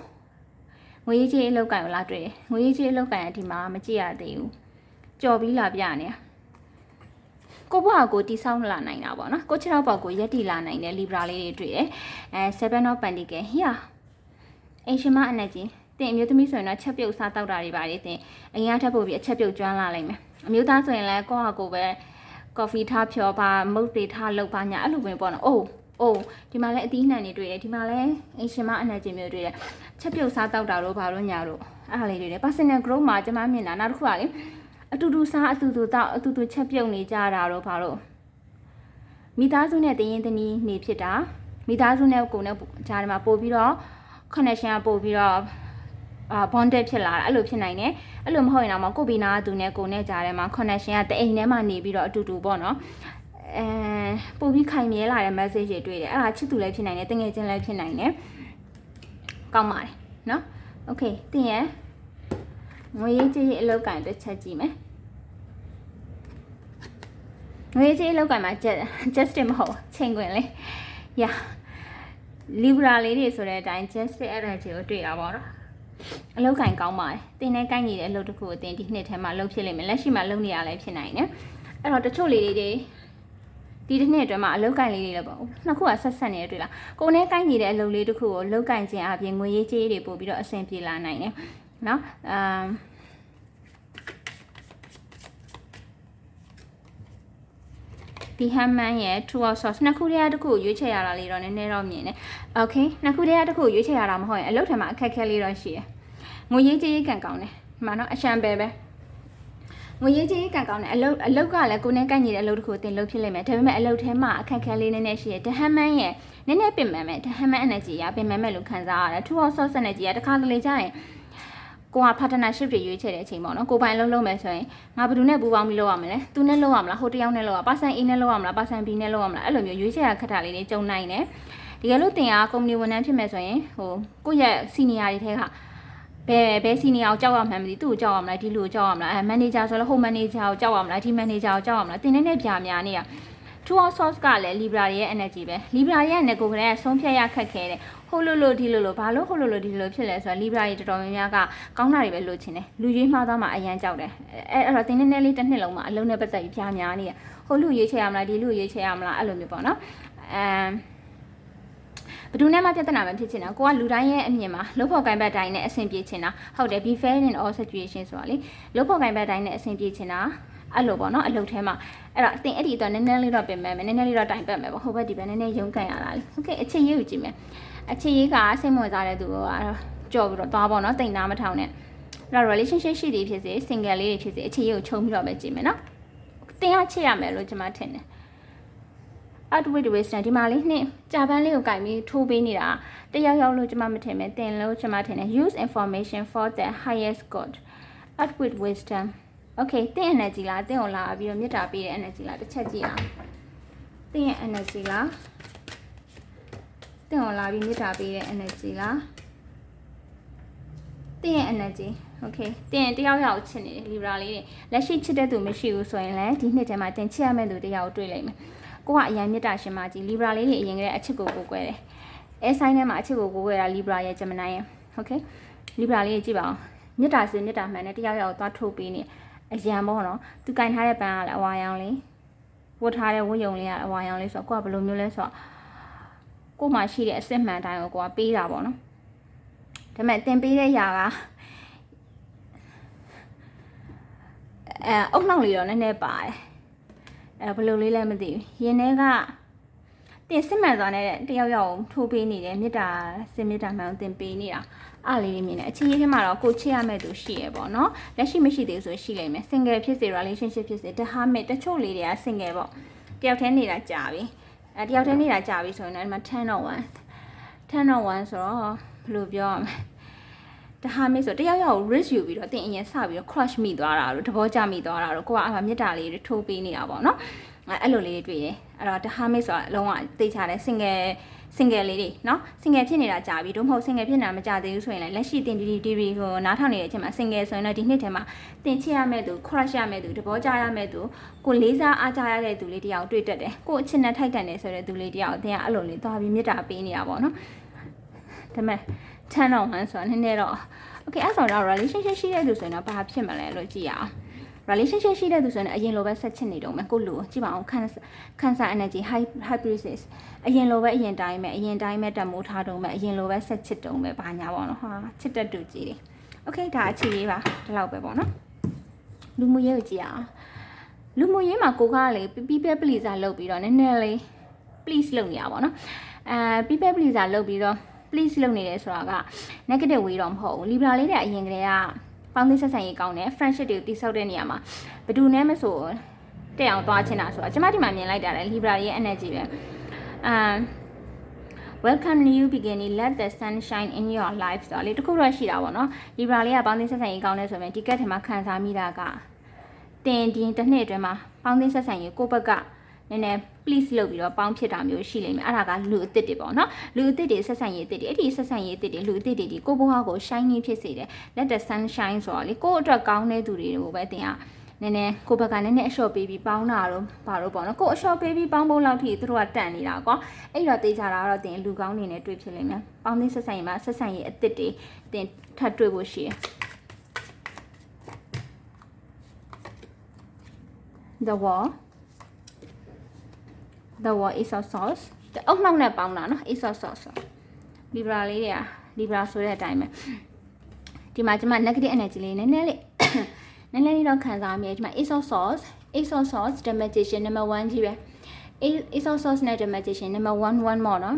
ငွေရေးကြေးအလုပ်ကင်ကိုလာတွေ့တယ်ငွေရေးကြေးအလုပ်ကင်ကဒီမှာမကြည့်ရသေးဘူးကြော်ပြီးလာပြနေတာကိုဘွားကိုတိဆောင်းလာနိုင်တာပေါ့နော်ကိုချောက်ပေါက်ကိုရက်တီလာနိုင်တဲ့ libra လေးတွေတွေ့တယ်အဲ7 of pentacle ဟိယအရှင်မအနက်ကြီးတင်အမျိုးသမီးဆိုရင်တော့ချက်ပြုတ်စားတောက်တာတွေပါလေတင်အရင်ကထပ်ပို့ပြီးအချက်ပြုတ်ကျွမ်းလာလိမ့်မယ်အမျိုးသားဆိုရင်လည်းကိုယ့်ဟာကိုယ်ပဲကော်ဖီထားဖြောပါမုတ်တွေထားလောက်ပါညာအဲ့လိုပဲပေါ့နော်အိုး အိုးဒီမှာလည်းအသီးနှံတွေတွေ့တယ်ဒီမှာလည်းအရှင်မအနက်ကြီးမျိုးတွေ့တယ်ချက်ပြုတ်စားတောက်တာတို့ဘာလို့ညာတို့အဲ့ဒါလေးတွေ့တယ် personal growth မှာကျွန်မမြင်တာနောက်တစ်ခုကလေအတူတူစားအတူတူတောက်အတူတူချက်ပြုတ်နေကြတာတော့ဘာလို့မိသားစုနဲ့တရင်တနည်းနေဖြစ်တာမိသားစုနဲ့ကိုယ်နဲ့ဂျားထဲမှာပို့ပြီးတော့ connection ကပို့ပြီးတော့အာ bonded ဖြစ်လာတာအဲ့လိုဖြစ်နိုင်တယ်အဲ့လိုမဟုတ်ရင်တော့ကိုယ်ဘီနာကသူနဲ့ကိုယ်နဲ့ကြားထဲမှာ connection ကတအိမ်ထဲမှာနေပြီးတော့အတူတူပေါ့နော် အဲပို့ပြီးခိုင်မြဲလာတဲ့ message တွေတွေ့တယ်အဲ့ဒါချစ်သူလည်းဖြစ်နိုင်တယ်တငယ်ချင်းလည်းဖြစ်နိုင်တယ်ကောင်းပါတယ်နော် okay တင်ရငွေရေးကြေးရေးအလောက်ကင်တစ်ချက်ကြည့်မယ်ငွေရေးကြေးအလောက်ကင်မှာ just မဟုတ်ချိန်ခွင်လေ yeah libra လေးတွေဆိုတဲ့အတိုင်း just energy ကိုတွေ့တာပေါ့နော်အလောက်ကင်ကောင်းပါတယ်တင်နဲ့ကိုင်းနေတဲ့အလုပ်တစ်ခုကိုတင်ဒီနှစ်ထဲမှာလုပ်ဖြစ်လိမ့်မယ်လက်ရှိမှာလုပ်နေရလဲဖြစ်နိုင်တယ်အဲ့တော့တချို့လေးတွေ ဒီတစ်နှစ်အတွင်းမှာအလောက်ကင်လေးတွေလည်းပေါ့နှစ်ခုကဆက်ဆက်နေတွေ့လားကိုယ်နဲ့ကိုင်းနေတဲ့အလုပ်လေးတစ်ခုကိုလောက်ကင်ခြင်းအပြင်ငွေရေးကြေးတွေပို့ပြီးတော့အဆင်ပြေလာနိုင်တယ်နော်အမ်ဒီဟမ်မန်ရဲ့ true or source နှစ်ခုတည်းတစ်ခုကိုရွေးချယ်ရတာလေးတော့နည်းနည်းတော့မြင်တယ်။ Okay နှစ်ခုတည်းတစ်ခုကိုရွေးချယ်ရတာမဟုတ်ရင်အလုပ်ထဲမှာအခက်အခဲလေးတော့ရှိတယ်။ငွေရေးကြေးရေးကန်ကောင်းတယ်။ဒီမှာနော်အရှံပဲပဲ။ ငွေရေးကြေးရေးကန်ကောင်းတယ်အလုပ်အလုပ်ကလည်းကိုယ်နဲ့ကိုက်ညီတဲ့အလုပ်တစ်ခုတင်လုပ်ဖြစ်လိမ့်မယ်။ဒါပေမဲ့အလုပ်ထဲမှာအခက်အခဲလေးနည်းနည်းရှိတယ်။ဒဟမ်မန်ရဲ့နည်းနည်းပင်ပန်းမဲ့ဒဟမ်မန် energy ကပင်ပန်းမဲ့လို့ခံစားရတယ်။ true or source energy ကတစ်ခါတလေကြာရင်ကိုက partnership တွေရွေးချယ်တဲ့အချိန်ပေါ့နော်ကိုပိုင်လုံးလုံးမယ်ဆိုရင်ငါဘယ်သူနဲ့ပူးပေါင်းပြီးလုပ်ရမလဲသူနဲ့လုပ်ရမလားဟိုတယောက်နဲ့လုပ်ရပါဆန် A နဲ့လုပ်ရမလားပါဆန် B နဲ့လုပ်ရမလားအဲ့လိုမျိုးရွေးချယ်ရခက်တာလေးတွေကြုံနိုင်တယ်တကယ်လို့တင်အားကုမ္ပဏီဝန်ထမ်းဖြစ်မယ်ဆိုရင်ဟိုကိုယ့်ရဲ့ senior တွေထဲက ဘယ်ဘယ် senior ကိုကြောက်ရမှန်းမသိသူ့ကိုကြောက်ရမလားဒီလူကိုကြောက်ရမလားအဲ manager ဆိုလည်းဟို manager ကိုကြောက်ရမလားဒီ manager ကိုကြောက်ရမလားတင်နေတဲ့ပြာများနေရ true or source ကလည်း libra ရဲ့ energy ပဲ libra ရဲ့ energy ကိုလည်းဆုံးဖြတ်ရခက်ခဲတယ်ဟိုလိုလိုဒီလိုလိုဘာလို့ဟိုလိုလိုဒီလိုဖြစ်လဲဆိုတော့ libra တွေတော်တော်များများကကောင်းတာတွေပဲလိုချင်တယ်လူရွေးမှားသွားမှအရန်ကြောက်တယ်အဲအဲ့တော့တင်းနေနေလေးတစ်နှစ်လုံးမှာအလုံးနဲ့ပတ်သက်ပြီးပြားများနေရဟိုလူရွေးချယ်ရမလားဒီလူရွေးချယ်ရမလားအဲ့လိုမျိုးပေါ့နော်အမ် ဘယ်သူနဲ့မှပြဿနာမဖြစ်ချင်တာကိုကလူတိုင်းရဲ့အမြင်မှာလှုပ်ဖို့ကိုင်ဘက်တိုင်းနဲ့အဆင်ပြေချင်တာဟုတ်တယ် be fair in all situation ဆိုတာလေလှုပ်ဖို့ကိုင်ဘက်တိုင်းနဲ့အဆင်ပြေချင်တာအဲ့လိုပေါ့နော်အလုပ်ထဲမှာအဲ့တော့အတင်အဲ့ဒီတော့နည်းနည်းလေးတော့ပြင်မယ်နည်းနည်းလေးတော့တိုင်ပတ်မယ်ပေါ့ဟိုဘက်ဒီဘက်နည်းနည်းရုန်းကန်ရတာလေโอเคအချိန်ရေးကိုကြည့်မယ်အခြေရေးကစိတ်ဝင်စားတဲ့သူကကြော်ပြီးတော့သွားပေါ့နော်တိတ်နာမထောင်နဲ့အဲ့တော့ relationship ရှိသည်ဖြစ်စေ single လေးတွေဖြစ်စေအခြေရေးကိုခြုံပြီးတော့ပဲကြည့်မယ်နော်တင်ရချစ်ရမယ်လို့ကျွန်မထင်တယ် outward wisdom ဒီမှာလေးနှစ်ကြာပန်းလေးကိုကင်ပြီးထိုးပေးနေတာတယောက်ယောက်လို့ကျွန်မမထင်ပဲတင်လို့ကျွန်မထင်တယ် use information for the highest good outward wisdom okay တင် energy လားတင်ကိုလာပြီးတော့မြစ်တာပေးတဲ့ energy လားတစ်ချက်ကြည့်အောင်တင်ရဲ့ energy လားတင်ကိုလာပြီးမြစ်တာပေးတဲ့ energy လားတင်ရဲ့ energy okay တင်တယောက်ယောက်ချစ်နေတယ် libra လေးတွေလက်ရှိချစ်တဲ့သူမရှိဘူးဆိုရင်လည်းဒီနှစ်ထဲမှာတင်ချစ်ရမယ့်သူတယောက်တွေ့လိမ့်မယ် ကိုကအရင်မြစ်တာရှင်မကြီး libra လေးတွေအရင်ကတည်းကအချစ်ကိုကိုကွဲတယ်အဲဆိုင်ထဲမှာအချစ်ကိုကိုကွဲတာ libra ရဲ့ gemini ရဲ့ okay libra လေးကြည့်ပါအောင်မြစ်တာစင်မြစ်တာမှန်နဲ့တယောက်ယောက်သွားထုတ်ပေးနေအရန်ပေါ့နော်သူကင်ထားတဲ့ပန်းကလည်းအဝါရောင်လေးဝတ်ထားတဲ့ဝတ်ယုံလေးကအဝါရောင်လေးဆိုတော့ကိုကဘယ်လိုမျိုးလဲဆိုတော့ကို့မှာရှိတဲ့အစစ်မှန်တိုင်းကိုကိုကပေးတာပေါ့နော်ဒါပေမဲ့တင်ပေးတဲ့ຢာကအဲအုတ်နှောက်လေးတော့နည်းနည်းပါတယ် အဲဘယ်လိုလေးလဲမသိဘူးရင်ထဲကတင်စစ်မှန်သွားတဲ့တယောက်ယောက်ထိုးပေးနေတယ်မေတ္တာစင်မေတ္တာမှန်တင်ပေးနေတာအားလေးလေးမြင်တယ်အခြေရေးထဲမှာတော့ကိုချစ်ရမယ့်သူရှိရပေါ့နော်လက်ရှိမရှိသေးဆိုရှိလိမ့်မယ် single ဖြစ်စေ relationship ဖြစ်စေတဟာမဲ့တချို့လေးတွေက single ပေါ့တယောက်တည်းနေတာကြာပြီအဲတယောက်တည်းနေတာကြာပြီဆိုရင်တော့ဒီမှာ10 on 1 10 on 1ဆိုတော့ဘယ်လိုပြောရမလဲ တဟာမေးဆိုတယောက်ယောက် risk ယူပြီးတော့တင်အရင်စပြီးတော့ crush မိသွားတာတို့သဘောကျမိသွားတာတို့ကိုကအမှမြတ်တာလေးတွေထိုးပေးနေတာပေါ့နော်အဲ့လိုလေးတွေတွေ့တယ်အဲ့တော့တဟာမေးဆိုတာအလုံးဝသိချတယ် single single လေးတွေเนาะ single ဖြစ်နေတာကြာပြီတို့မဟုတ် single ဖြစ်နေတာမကြာသေးဘူးဆိုရင်လည်းလက်ရှိတင်ဒီဒီဒီကိုနားထောင်နေတဲ့အချိန်မှာ single ဆိုရင်တော့ဒီနှစ်ထဲမှာတင်ချစ်ရမယ့်သူ crush ရမယ့်သူသဘောကျရမယ့်သူကိုလေးစားအားကြရတဲ့သူလေးတယောက်တွေ့တတ်တယ်ကိုအချစ်နဲ့ထိုက်တန်တယ်ဆိုတဲ့သူလေးတယောက်အတင်ကအဲ့လိုလေးသွားပြီးမြတ်တာပေးနေတာပေါ့နော်ဒါ ပေမဲ့10တော့1ဆိုတာနည်းနည်းတော့ okay အဲ့ဆိုတော့ relationship ရှိတဲ့သူဆိုရင်တော့ဘာဖြစ်မလဲလို့ကြည့်ရအောင် relationship ရှိတဲ့သူဆိုရင်အရင်လိုပဲဆက်ချစ်နေတော့မယ်ကိုလူကြည့်ပါအောင် cancer energy high hybrisis အရင်လိုပဲအရင်တိုင်းပဲအရင်တိုင်းပဲတမိုးထားတော့မယ်အရင်လိုပဲဆက်ချစ်တော့မယ်ဘာညာပေါ့နော်ဟာချစ်တတ်တူကြည့်တယ် okay ဒါအခြေရေးပါဒီလောက်ပဲပေါ့နော်လူမှုရေးကိုကြည့်အောင်လူမှုရေးမှာကိုကလေ people pleaser လုပ်ပြီးတော့နည်းနည်းလေး please လုပ်နေရပါတော့အဲ people pleaser လုပ်ပြီးတော့ please လုပ်နေတယ်ဆိုတာက negative way တော့မဟုတ်ဘူး libra လေးတဲ့အရင်ကတည်းကပေါင်းသင်းဆက်ဆံရေးကောင်းတယ် friendship တွေကိုတိဆောက်တဲ့နေရာမှာဘယ်သူနဲ့မဆိုတက်အောင်သွားချင်တာဆိုတာကျမဒီမှာမြင်လိုက်တာလေ libra ရဲ့ energy ပဲအမ် welcome new beginning let the sun shine in your life ဆိုတော့လေတခုတော့ရှိတာပေါ့နော် Libra လေးကပေါင်းသင်းဆက်ဆံရေးကောင်းနေဆိုရင်ဒီကက်ထဲမှာခံစားမိတာကတင်ဒီတစ်နှစ်အတွင်းမှာပေါင်းသင်းဆက်ဆံရေးကိုယ့်ဘက်က နည်းနည်း please လုပ်ပြီးတော့ပေါင်းဖြစ်တာမျိုးရှိလိမ့်မယ်အဲ့ဒါကလူအစ်စ်တွေပေါ့နော်လူအစ်စ်တွေဆက်ဆံရေးအစ်စ်တွေအဲ့ဒီဆက်ဆံရေးအစ်စ်တွေလူအစ်စ်တွေဒီကိုယ့်ဘဝကို shiny ဖြစ်စေတယ် let the sun shine ဆိုတော့လေကိုယ့်အတွက်ကောင်းတဲ့သူတွေကိုပဲတင်ရနည်းနည်းကိုယ့်ဘက်ကနည်းနည်းအလျှော့ပေးပြီးပေါင်းတာတော့ဘာလို့ပေါ့နော်ကိုယ်အလျှော့ပေးပြီးပေါင်းဖို့လောက်ထိသူတို့ကတန်နေတာကွာအဲ့တော့တေးကြတာကတော့တင်လူကောင်းနေနဲ့တွေ့ဖြစ်လိမ့်မယ်ပေါင်းသင်းဆက်ဆံရေးမှာဆက်ဆံရေးအစ်စ်တွေတင်ထပ်တွေ့ဖို့ရှိတယ် the wall the wall is a sauce အုတ်နှောက်နဲ့ပေါင်းတာနော် is a sauce libra လေးတွေက libra ဆိုတဲ့အတိုင်းပဲဒီမှာကျမ negative energy လေးနည်းနည်းလေးနည်းနည်းလေးတော့ခံစားမိတယ်ဒီမှာ is a sauce is a sauce the magician number 1ကြီးပဲ is a sauce နဲ့ the magician number 1 1ပေါ့နော်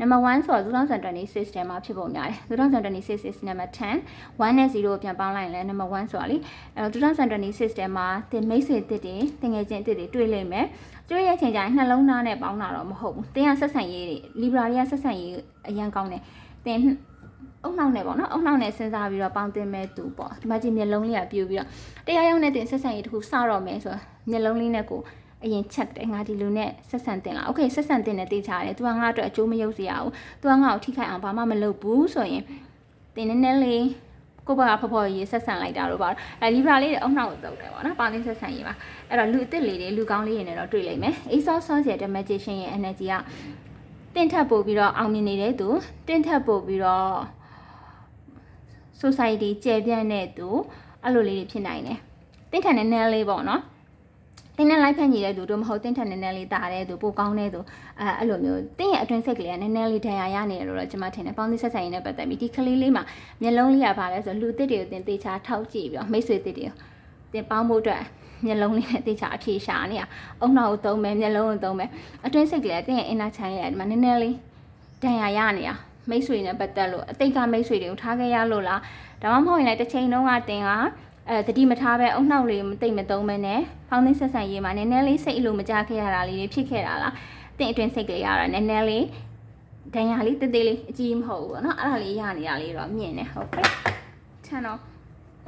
number 1ဆိုတော့2026ထဲမှာဖြစ်ပုံများတယ်2026 is number 10 1နဲ့0ကိုပြန်ပေါင်းလိုက်ရင်လည်း number 1ဆိုတာလေအဲတော့2026ထဲမှာတင်မိတ်ဆွေတစ်တွေတင်ငယ်ချင်းတစ်တွေတွေ့လိမ့်မယ် တွေ့ရချိန်ကျရင်နှလုံးသားနဲ့ပေါင်းတာတော့မဟုတ်ဘူးတင်ကဆက်ဆံရေးတွေ libra တွေကဆက်ဆံရေးအရန်ကောင်းတယ်တင်အုံနောက်နဲ့ပေါ့နော်အုံနောက်နဲ့စဉ်းစားပြီးတော့ပေါင်းတင်မဲ့သူပေါ့ဒီမှာကြည့်မျက်လုံးလေးကပြူပြီးတော့တရားရုံးနဲ့တင်ဆက်ဆံရေးတစ်ခုစတော့မယ်ဆိုတော့မျက်လုံးလေးနဲ့ကိုအရင်ချက်တယ်ငါဒီလူနဲ့ဆက်ဆံတင်လားโอเคဆက်ဆံတင်တယ်သိချရတယ် तू ကငါ့အတွက်အကျိုးမရုပ်စရာဘူး तू ကငါ့ကိုထိခိုက်အောင်ဘာမှမလုပ်ဘူးဆိုရင်တင်နည်းနည်းလေး ကိုယ့်ဘက်ကဖော်ဖော်ရေးဆက်ဆံလိုက်တာတော့ပါအဲလီဘရာလေးတွေအုံနောက်ကိုတုတ်တယ်ပေါ့နော်ပါသိဆက်ဆံရေးပါအဲ့တော့လူအစ်စ်လေးတွေလူကောင်းလေးတွေနဲ့တော့တွေ့လိမ့်မယ် ASOS sauce ရဲ့ magician ရဲ့ energy ကတင့်ထပ်ပို့ပြီးတော့အောင်မြင်နေတဲ့သူတင့်ထပ်ပို့ပြီးတော့ society ကျယ်ပြန့်တဲ့သူအဲ့လိုလေးတွေဖြစ်နိုင်တယ်တင့်ထန်တဲ့နည်းလေးပေါ့နော် တင်းနဲ့လိုက်ဖက်ညီတဲ့သူတို့မဟုတ်တင်းထက်နည်းနည်းလေးတာတဲ့သူပိုကောင်းတဲ့သူအဲအဲ့လိုမျိုးတင်းရဲ့အတွင်းစိတ်ကလေးကနည်းနည်းလေးဒဏ်ရာရနေတယ်လို့တော့ကျွန်မထင်တယ်ပေါင်းသစ်ဆက်ဆံရေးနဲ့ပတ်သက်ပြီးဒီကလေးလေးမှာမျက်လုံးလေးကပါလဲဆိုလူတစ်တွေကိုတင်တေချာထောက်ကြည့်ပြီးတော့မိတ်ဆွေတစ်တွေကိုတင်ပေါင်းဖို့အတွက်မျက်လုံးလေးနဲ့တေချာအဖြေရှာနေရအုံနောက်ကိုသုံးမယ်မျက်လုံးကိုသုံးမယ်အတွင်းစိတ်ကလေးကတင်းရဲ့ inner child ရဲ့ဒီမှာနည်းနည်းလေးဒဏ်ရာရနေရမိတ်ဆွေနဲ့ပတ်သက်လို့အတိတ်ကမိတ်ဆွေတွေကိုထားခဲ့ရလို့လားဒါမှမဟုတ်ရင်လည်းတစ်ချိန်လုံးကတင်က အဲတတိမထားပဲအုံနှောက်လေးမတိတ်မသုံးမနဲ့ဖောင်းသိဆက်ဆံရေးမှာနည်းနည်းလေးစိတ်အလိုမကြခဲ့ရတာလေးတွေဖြစ်ခဲ့တာလားတင့်အတွင်းစိတ်ကလေးရတာနည်းနည်းလေးဒဏ်ရာလေးတသေးလေးအကြီးမဟုတ်ဘူးပေါ့နော်အဲ့ဒါလေးရနေတာလေးတော့မြင်နေဟုတ်ကဲ့ချန်တော့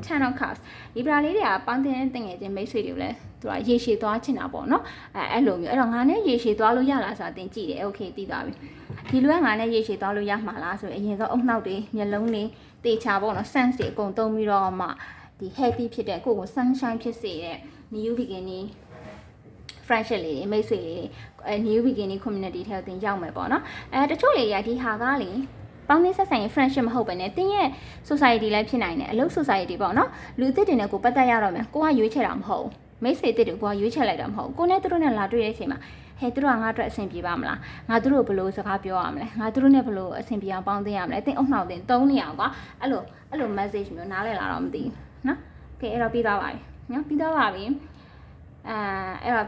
10 on cups ဒီပရာလေးတွေကပေါင်းတင်တဲ့ငွေချင်းမိတ်ဆွေတွေကိုလည်းသူကရေရှည်သွားချင်တာပေါ့နော်အဲအဲ့လိုမျိုးအဲ့တော့ငါနဲ့ရေရှည်သွားလို့ရလားဆိုတာသင်ကြည့်တယ် okay သိသွားပြီဒီလိုကငါနဲ့ရေရှည်သွားလို့ရမှာလားဆိုရင်အရင်ဆုံးအုံနှောက်တွေမျက်လုံးတွေတေချာပေါ့နော် sense တွေအကုန်သုံးပြီးတော့မှ ဒီ happy ဖြစ်တဲ့ကိုယ့်ကို sunshine ဖြစ်စေတဲ့ new beginning friendship လေးတွေမိတ်ဆွေလေးတွေအဲ new beginning community ထဲကိုတင်ရောက်မယ်ပေါ့နော်အဲတချို့လေတွေကဒီဟာကလေပေါင်းသင်းဆက်ဆံရေး friendship မဟုတ်ဘဲနဲ့တင်းရဲ့ society လည်းဖြစ်နိုင်တယ်အလုပ် society ပေါ့နော်လူအစ်စ်တွေနဲ့ကိုပတ်သက်ရတော့မယ်ကိုကရွေးချယ်တာမဟုတ်ဘူးမိတ်ဆွေအစ်စ်တွေကိုကရွေးချယ်လိုက်တာမဟုတ်ဘူးကိုနဲ့သူတို့နဲ့လာတွေ့တဲ့အချိန်မှာဟဲ့သူတို့ကငါ့အတွက်အဆင်ပြေပါမလားငါသူတို့ဘယ်လိုစကားပြောရမလဲငါသူတို့နဲ့ဘယ်လိုအဆင်ပြေအောင်ပေါင်းသင်းရမလဲအတင်းအုံနှောက်တင်တုံးနေအောင်ကွာအဲ့လိုအဲ့လို message မျိုးနားလည်လာတော့မသိဘူးနော် ကဲအဲ့တော့ပြီးသွားပါပြီနော်ပြီးသွားပါပြီအဲအဲ့တော့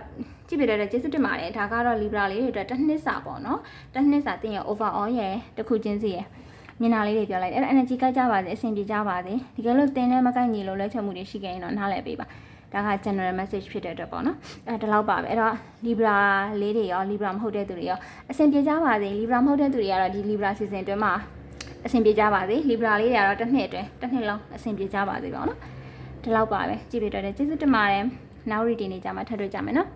ကြည့်ပြတဲ့ကျေးဇူးတင်ပါတယ်ဒါကတော့ Libra လေးတွေအတွက်တစ်နှစ်စာပေါ့နော်တစ်နှစ်စာတင်ရ overall ရယ်တစ်ခုချင်းစီရယ်မျက်နှာလေးတွေပြောလိုက်တယ်အဲ့ဒါ energy ကိုက်ကြပါစေအဆင်ပြေကြပါစေဒီကလို့တင်နဲ့မကိုက်ညီလို့လဲချက်မှုတွေရှိခဲ့ရင်တော့နားလည်ပေးပါဒါက general message ဖြစ်တဲ့အတွက်ပေါ့နော်အဲဒီလောက်ပါပဲအဲ့တော့ Libra လေးတွေရော Libra မဟုတ်တဲ့သူတွေရောအဆင်ပြေကြပါစေ Libra မဟုတ်တဲ့သူတွေကတော့ဒီ Libra season အတွင်းမှာအဆင်ပြေကြပါစေ Libra လေးတွေကတော့တစ်နှစ်အတွင်းတစ်နှစ်လုံးအဆင်ပြေကြပါစေပေါ့နော် ဒီလောက်ပါပဲကြည့်ပြတော့တဲ့ကျေးဇူးတင်ပါတယ်နောက် reading နေကြမှာထပ်တွေ့ကြမယ်နော်